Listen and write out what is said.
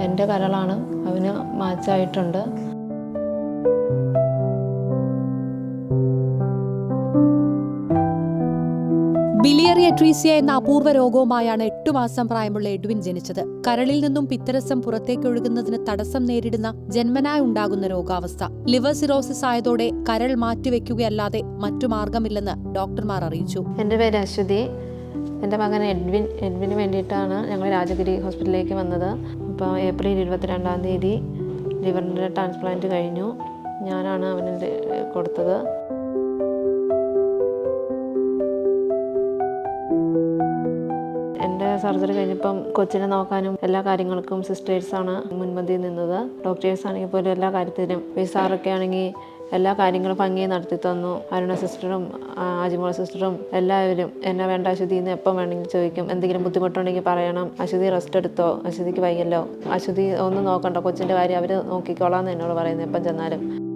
എന്റെ കരളാണ്. അവന് മാച്ചായിട്ടുണ്ട്. Biliary atresia എന്ന അപൂർവ രോഗവുമായാണ് എട്ടു മാസം പ്രായമുള്ള എഡ്വിൻ ജനിച്ചത്. കരളിൽ നിന്നും പിത്തരസം പുറത്തേക്ക് ഒഴുകുന്നതിന് തടസ്സം നേരിടുന്ന ജന്മനായി ഉണ്ടാകുന്ന രോഗാവസ്ഥ. ലിവർ സിറോസിസ് ആയതോടെ കരൾ മാറ്റിവെക്കുകയല്ലാതെ മറ്റു മാർഗമില്ലെന്ന് ഡോക്ടർമാർ അറിയിച്ചു. എന്റെ പേര് അശ്വതി. എന്റെ മകൻ എഡ്വിൻ എഡ്വിന് വേണ്ടിയിട്ടാണ് ഞങ്ങൾ രാജഗിരി ഹോസ്പിറ്റലിലേക്ക് വന്നത്. അപ്പോൾ ഏപ്രിൽ ഇരുപത്തിരണ്ടാം തീയതി ലിവറിന്റെ ട്രാൻസ്പ്ലാന്റ് കഴിഞ്ഞു. ഞാനാണ് അവന് കൊടുത്തത്. എന്റെ സർജറി കഴിഞ്ഞപ്പം കൊച്ചിനെ നോക്കാനും എല്ലാ കാര്യങ്ങൾക്കും സിസ്റ്റേഴ്സാണ് മുൻപന്തിയിൽ നിന്നത്. ഡോക്ടേഴ്സ് ആണെങ്കിൽ പോലും എല്ലാ കാര്യത്തിനും സാറൊക്കെ ആണെങ്കിൽ എല്ലാ കാര്യങ്ങളും ഭംഗിയായി നടത്തി തന്നു. അരുണ സിസ്റ്ററും ആജിമോൾ സിസ്റ്ററും എല്ലാവരും എന്നെ വേണ്ട അശ്വതി എന്ന് എപ്പം വേണമെങ്കിൽ ചോദിക്കും. എന്തെങ്കിലും ബുദ്ധിമുട്ടുണ്ടെങ്കിൽ പറയണം. അശ്വതി റെസ്റ്റ് എടുത്തോ? അശ്വതിക്ക് വയ്യല്ലോ. അശ്വതി ഒന്നും നോക്കണ്ട. കൊച്ചിന്റെ കാര്യം അവർ നോക്കിക്കോളാം എന്ന് എന്നോട് പറയുന്നത്. എപ്പം ചെന്നാലും.